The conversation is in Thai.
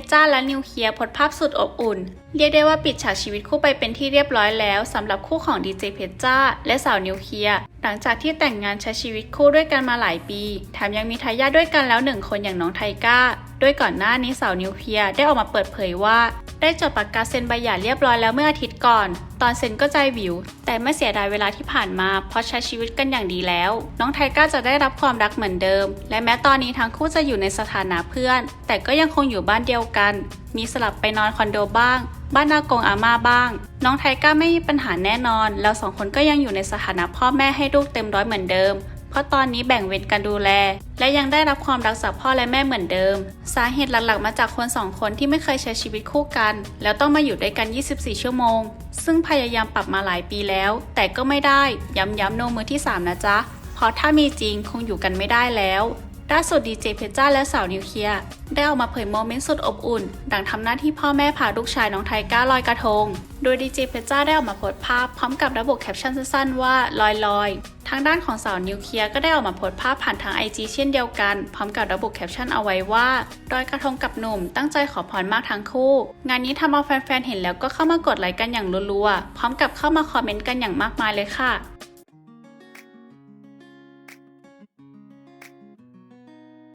ชรจ้าและนิวเคลียร์พดภาพสุดอบอุ่น เรียกได้ว่าปิดฉากชีวิตคู่ไปเป็นที่เรียบร้อยแล้วสำหรับคู่ของดีเจเพชรจ้าและสาวนิวเคลียร์หลังจากที่แต่งงานใช้ชีวิตคู่ด้วยกันมาหลายปีแถมยังมีทายาทด้วยกันแล้วหนึ่งคนอย่างน้องไทก้า โดยก่อนหน้านี้สาวนิวเคลียร์ได้ออกมาเปิดเผยว่า ได้จดปากกาเซ็นใบหย่าเรียบร้อยแล้วเมื่ออาทิตย์ก่อน ตอนเซ็นก็ใจวิว แต่ไม่เสียดายเวลาที่ผ่านมา เพราะใช้ชีวิตกันอย่างดีแล้ว น้องไทก้าจะได้รับความรักเหมือนเดิม และแม้ตอนนี้ทั้งคู่จะอยู่ในสถานะเพื่อน แต่ก็ยังคงอยู่บ้านเดียวกัน มีสลับไปนอนคอนโดบ้าง บ้านนากงอาม่าบ้าง น้องไทก้าไม่มีปัญหาแน่นอน แล้วสองคนก็ยังอยู่ในสถานะพ่อแม่ให้ลูกเต็มร้อยเหมือนเดิม เพราะตอนนี้แบ่งเวรกันดูแล และยังได้รับความรักจากพ่อและแม่เหมือนเดิม สาเหตุหลักๆ มาจากคนสองคนที่ไม่เคยใช้ชีวิตคู่กัน แล้วต้องมาอยู่ด้วยกัน 24 ชั่วโมง ซึ่งพยายามปรับมาหลายปีแล้ว แต่ก็ไม่ได้ ย้ำๆโนมือที่ 3 นะจ๊ะ เพราะถ้ามีจริงคงอยู่กันไม่ได้แล้ว ล่าสุดดีเจเพชรจ้าและสาวนิวเคลียร์ได้ออกมาเผยโมเมนต์สุดอบอุ่น ดังทำหน้าที่พ่อแม่พาลูกชายน้องไทก้าลอยกระทง โดยดีเจเพชรจ้าได้ออกมาโพสต์ภาพพร้อมกับระบุแคปชั่นสั้นๆว่าลอยลอยทางด้านของสาวนิวเคลียร์ก็ได้ออกมาโพสต์ภาพผ่านทาง IG เช่นเดียวกัน พร้อมกับระบุแคปชั่นเอาไว้ว่าลอยกระทงกับหนุ่ม ตั้งใจขอพรมากทั้งคู่ งานนี้ทำเอาแฟนๆเห็นแล้วก็เข้ามากดไลค์กันอย่างรัวๆพร้อมกับเข้ามาคอมเมนต์กันอย่างมากมายเลยค่ะ